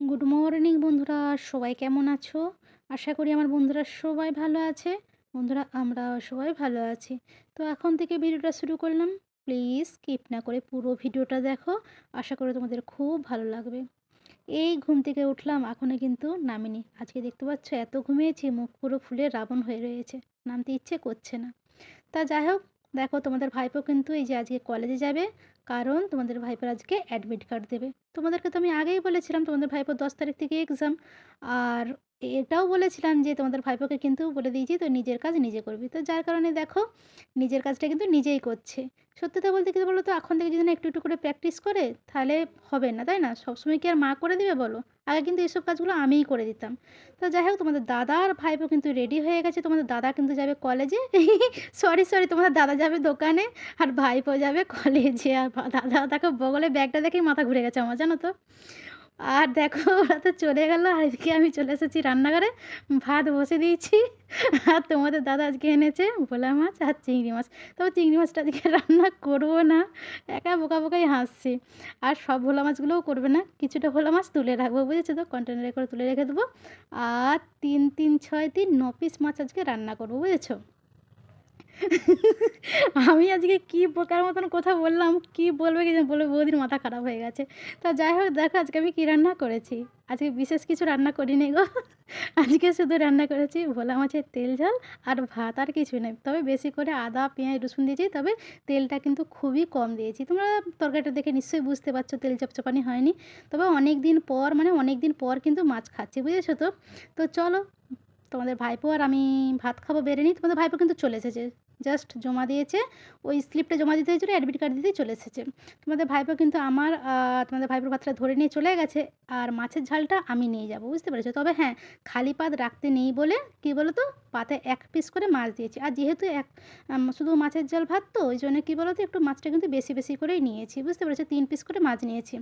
Good morning বন্ধুরা। সবাই কেমন আছো? আশা করি আমার বন্ধুরা সবাই ভালো আছে। বন্ধুরা আমরা সবাই ভালো আছি। তো এখন থেকে ভিডিওটা শুরু করলাম। প্লিজ স্কিপ না করে পুরো ভিডিওটা দেখো। আশা করি তোমাদের খুব ভালো লাগবে। এই ঘুম থেকে উঠলাম এখনও কিন্তু নামিনি। আজকে দেখতে পাচ্ছ, এত ঘুমিয়েছি, মুখ পুরো ফুলে রাবণ হয়ে রয়েছে। নামতে ইচ্ছে করছে না। তা যাই হোক, দেখো তোমাদের ভাইপো কিন্তু এই যে আজকে কলেজে যাবে। কারণ তোমাদের ভাইপোর আজকে অ্যাডমিট কার্ড দেবে। তোমাদেরকে তো আমি আগেই বলেছিলাম, তোমাদের ভাইপোর দশ তারিখ থেকে এক্সাম আর এটাও বলেছিলাম যে তোমাদের ভাইপোকে কিন্তু বলে দিয়েছি তো নিজের কাজ নিজে করবি। তো যার কারণে দেখো, নিজের কাজটা কিন্তু নিজেই করছে। সত্যিটা বলতে কিন্তু বলো তো এখন থেকে যদি না একটু একটু করে প্র্যাকটিস করে, তাহলে হবে না, তাই না? সবসময় কি আর মা করে দিবে বলো? আগে কিন্তু এইসব কাজগুলো আমিই করে দিতাম। তো যাই হোক, তোমাদের দাদা আর ভাইপো কিন্তু রেডি হয়ে গেছে। তোমাদের দাদা কিন্তু যাবে কলেজে সরি সরি তোমাদের দাদা যাবে দোকানে আর ভাইপো যাবে কলেজে আর দাদা তাকে বগলে ব্যাগটা দেখেই মাথা ঘুরে গেছে আমার, জানো তো? আর দেখো, ওরা তো চলে গেল। আর এদিকে আমি চলে এসেছি রান্নাঘরে। ভাত বসে দিয়েছি। আর তোমাদের দাদা আজকে এনেছে ভোলা মাছ আর চিংড়ি মাছ। তবে চিংড়ি মাছটা আজকে রান্না করব না। একা বোকা বোকাই হাসছি। আর সব ভোলা মাছগুলোও করবে না। কিছুটা ভোলা মাছ তুলে রাখব, বুঝেছ তো? কন্টেনারে করে তুলে রেখে দেবো। আর তিন তিন, ছয়, তিন, ন পিস মাছ আজকে রান্না করব, বুঝেছ? আমি আজকে কি বোকার মতন কথা বললাম, কি বলবে কি বলবে বৌদির মাথা খারাপ হয়ে গেছে। তা যাই হোক, দেখো আজকে আমি কী রান্না করেছি। আজকে বিশেষ কিছু রান্না করিনি গো। আজকে শুধু রান্না করেছি ভোলা মাছের তেল ঝাল আর ভাত আর কিছু নেই। তবে বেশি করে আদা, পেঁয়াজ, রসুন দিয়েছি, তবে তেলটা কিন্তু খুবই কম দিয়েছি। তোমরা তরকারিটা দেখে নিশ্চয়ই বুঝতে পারছ, তেল চপচপানি হয়নি। তবে অনেক দিন পর মানে অনেক দিন পর কিন্তু মাছ খাচ্ছি, বুঝেছ তো? তো চলো তোমাদের ভাইপো আর আমি ভাত খাব বেরে নিই। তোমাদের ভাইপো কিন্তু চলে এসেছে। জাস্ট জমা দিয়েছে, ওই স্লিপটা জমা দিতে হয়েছিলো, অ্যাডমিট কার্ড দিতেই চলে এসেছে। তোমাদের ভাইপো কিন্তু আমার তোমাদের ভাইপোর ভাতটা ধরে নিয়ে চলে গেছে, আর মাছের ঝালটা আমি নিয়ে যাব, বুঝতে পেরেছ? তবে হ্যাঁ খালি পাত রাখতে নেই বলে, কী বলো তো পাতে এক পিস করে মাছ দিয়েছি। আর যেহেতু এক শুধু মাছের ঝাল ভাত তো, ওই জন্য কী বলো তো একটু মাছটা কিন্তু বেশি বেশি করেই নিয়েছি, বুঝতে পেরেছ? তিন পিস করে মাছ নিয়েছি।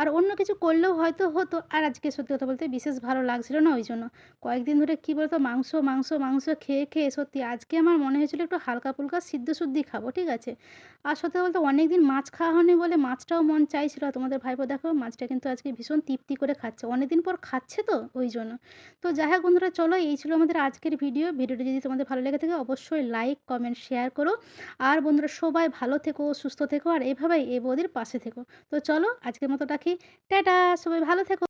আর অন্য কিছু করলেও হয়তো হতো, আর আজকে সত্যি কথা বলতে বিশেষ ভালো লাগছিল না, ওই জন্য। কয়েকদিন ধরে কী বলতো, মাংস মাংস মাংস খেয়ে খেয়ে সত্যি আজকে আমার মনে হয়েছিল একটু হালকা ফুলকা সিদ্ধ শুদ্ধি খাব, ঠিক আছে? আর সত্যি বলতে অনেক দিন মাছ খাওয়া হয়নি বলে মাছটাও মন চাইছিল। তোমাদের ভাইপো দেখো, মাছটা কিন্তু আজকে ভীষণ তৃপ্তি করে খাচ্ছে। অনেক দিন পর খাচ্ছে তো ওই জন্য। তো যাই হোক বন্ধুরা, চলো, এই ছিল আমাদের আজকের ভিডিও। ভিডিওটা যদি তোমাদের ভালো লেগে থাকে, অবশ্যই লাইক, কমেন্ট, শেয়ার করো। আর বন্ধুরা, সবাই ভালো থেকো, সুস্থ থেকো, আর এভাবেই এই বৌদির পাশে থেকো। তো চলো, আজকের মতো রাখি। টাটা, সবাই ভালো থেকো।